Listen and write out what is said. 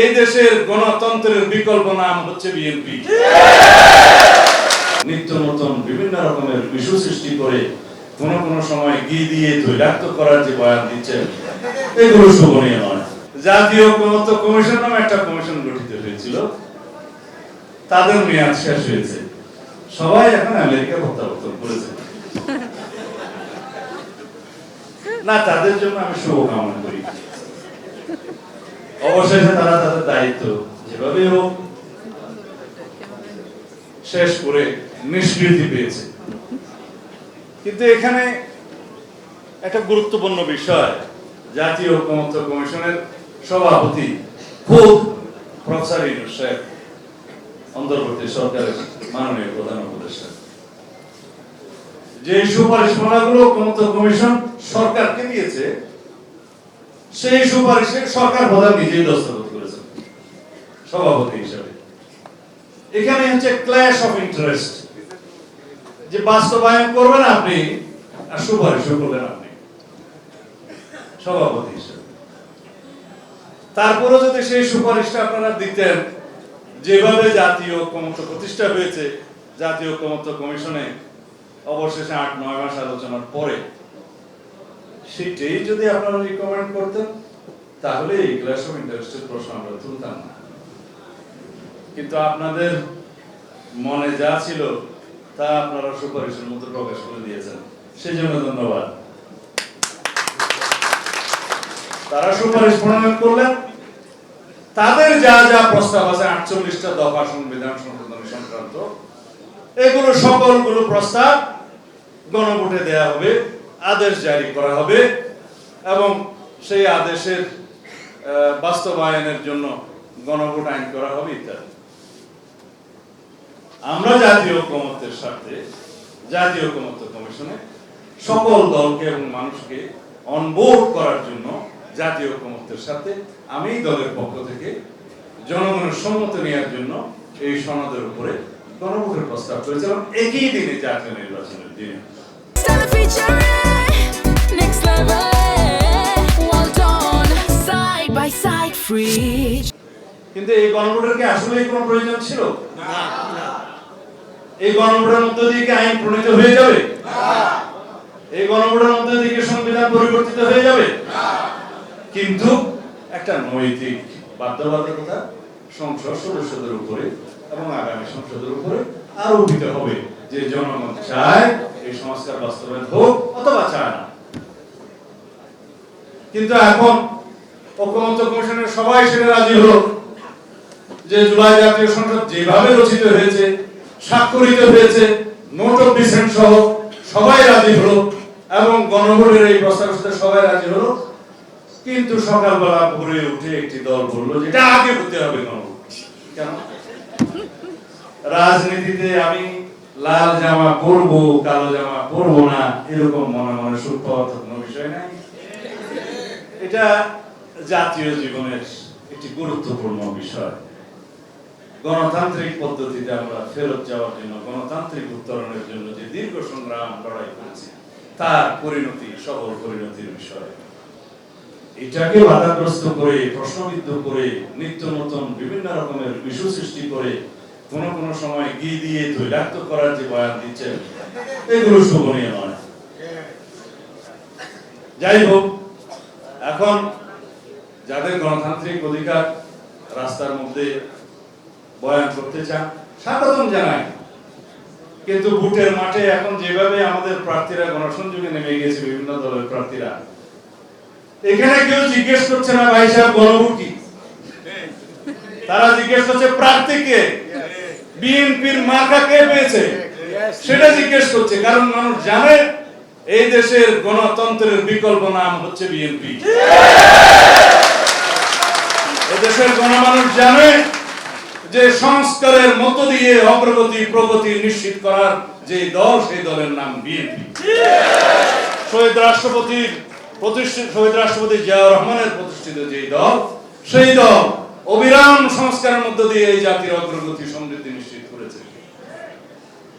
এই দেশের গণতন্ত্রের বিকল্প নাম হচ্ছে বিএনপি। নিত্য নতুন বিভিন্ন রকমের ইস্যু সৃষ্টি করে কোন কোন সময় গি দিয়ে তৈলাক্ত করার যে বয়ান দিচ্ছেন, এগুলো শোভনীয় নয়। জাতীয় ঐক্যমত্য কমিশন নামে একটা কমিশন গঠিত হয়েছিল। তাদের মেয়াদ শেষ হয়েছে। সবাই এখন আমেরিকা প্রত্যাবর্তন করেছে। না, তাদের জন্য আমি শুভকামনা করি। অবশেষে তারা দায়িত্ব যেভাবে হোক, শেষ করে নিষ্কৃতি পেয়েছে। কিন্তু এখানে একটা গুরুত্বপূর্ণ বিষয়, জাতীয় ঐক্যমত্য কমিশনের সভাপতি খুব ইউনুস সাহেব, অন্তর্বর্তী সরকারের মাননীয় প্রধান উপদেষ্টা। যে সুপারিশ সুপারিশমালাগুলো ঐক্যমত্য কমিশন সরকারকে দিয়েছে, সেই সুপারিশে সরকার প্রধান নিজেই দস্তখত সভাপতি হিসাবে। এখানে হচ্ছে ক্ল্যাশ অফ ইন্টারেস্ট যে বাস্তবায়ন করবেন আপনি আর সুপারিশও করবেন আপনি। সভাপতি হিসেবে। তারপরে যদি সেই সুপারিশটা আপনারা দিতেন, যেভাবে জাতীয় ঐক্যমত্য প্রতিষ্ঠা হয়েছে, জাতীয় ঐক্যমত্য কমিশনে অবশেষে আট, নয় মাস আলোচনার পরে, সেটাই যদি আপনারা রিকমেন্ড করতেন, তাহলে এই ক্লাস অফ ইন্টারেস্টের প্রশ্ন আমরা তুলতাম না। কিন্তু আপনাদের মনে যা ছিল, তা আপনারা সুপারিশের মতো প্রকাশ করে দিয়েছেন। সেই জন্য ধন্যবাদ। তারা সুপারিশ প্রণয়ন করলেন। তাদের যা যা প্রস্তাব আছে, আটচল্লিশটা দফা সংবিধান সংশোধনী সংক্রান্ত, এগুলো সকলগুলো প্রস্তাব গণভোটে দেয়া হবে, আদেশ জারি করা হবে, এবং সেই আদেশের বাস্তবায়নের জন্য গণভোট আইন করা হবে ইত্যাদি। আমরা জাতীয় ঐক্যমত্যের স্বার্থে জাতীয় ঐক্যমত্য কমিশনে সকল দলকে এবং মানুষকে অনবোর্ড করার জন্য জাতীয় ঐক্যমত্যের সাথে আমি দলের পক্ষ থেকে জনগণের সম্মতি নেওয়ার জন্য এই সনদের উপরে গণভোটের প্রস্তাব করেছিলাম। একই দিনে জাতীয় নির্বাচনের দিনে. কিন্তু এই গণভোটের কি আসলে কোনো প্রয়োজন ছিল? এই গণভোটের মধ্য দিয়ে আইন প্রণীত হয়ে যাবে? এই গণভোটের মধ্য দিয়ে সংবিধান পরিবর্তিত হয়ে যাবে? কিন্তু একটা নৈতিক বাধ্যবাধকতা সংসদ সদস্যদের উপরে এবং আগামী সংসদের উপরে আরোপিত হবে যে জনগণ চায় এই সংস্কার বাস্তবায়ন হোক অথবা চায় না। কিন্তু এখন ঐক্যমত্য কমিশনের সবাই সেটা রাজি হলো যে জুলাই জাতীয় সংসদ যেভাবে রচিত হয়েছে স্বাক্ষরিত হয়েছে নোট অফ ডিসেন্ট সহ সবাই রাজি হলো এবং গণভোটের এই প্রস্তাবের সাথে সবাই রাজি হলো। কিন্তু সকালবেলা ভোরে উঠে একটি দল বলল যেটা আগে হতে হবে গণভোট। কেন? রাজনীতিতে আমি লাল জামা পরবো, কালো জামা পরবো না, এরকম মনে মনে সূক্ষ্ম কোনো বিষয় নাই। এটা জাতীয় জীবনের একটি গুরুত্বপূর্ণ বিষয়। গণতান্ত্রিক পদ্ধতিতে আমরা ফেরত যাওয়ার জন্য, গণতান্ত্রিক উত্তরণের জন্য যে দীর্ঘ সংগ্রাম লড়াই করেছি, তার পরিণতি, সফল পরিণতির বিষয়। এটাকে বাধাগ্রস্ত করে, প্রশ্নবিদ্ধ করে, নিত্য নতুন, বিভিন্ন রকমের ইস্যু সৃষ্টি করে, কোন কোন সময় গি দিয়ে তৈলাক্ত করার যে বয়ান দিচ্ছেন, এগুলো শোভনীয় নয়। যাই হোক, এখন যাদের গণতান্ত্রিক অধিকার রাস্তার মধ্যে বয়ান করতে চান, স্বাগতম জানাই। কিন্তু ভোটের মাঠে এখন যেভাবে আমাদের প্রার্থীরা গণসংযোগে নেমে গেছে, বিভিন্ন দলের প্রার্থীরা, এখানে কেউ জিজ্ঞেস করছে না, ভাই সাহেব, গণভোট কি? তারা জিজ্ঞেস করছে প্রার্থীকে বিএনপির মার্কা কে পেয়েছে? সেটা জিজ্ঞেস করছে, কারণ মানুষ জানে এই দেশের গণতন্ত্রের বিকল্প নাম হচ্ছে বিএনপি। এদেশের গণমানুষ জানে যে সংস্কারের মধ্য দিয়ে অগ্রগতি, প্রগতি নিশ্চিত করার যে দল, সেই দলের নাম বিএনপি। শহীদ রাষ্ট্রপতির প্রতিষ্ঠিত শহীদ রাষ্ট্রপতি জিয়াউর রহমানের প্রতিষ্ঠিত যে দল, সেই দল অবিরাম সংস্কারের মধ্য দিয়ে এই জাতির অগ্রগতি, সমৃদ্ধি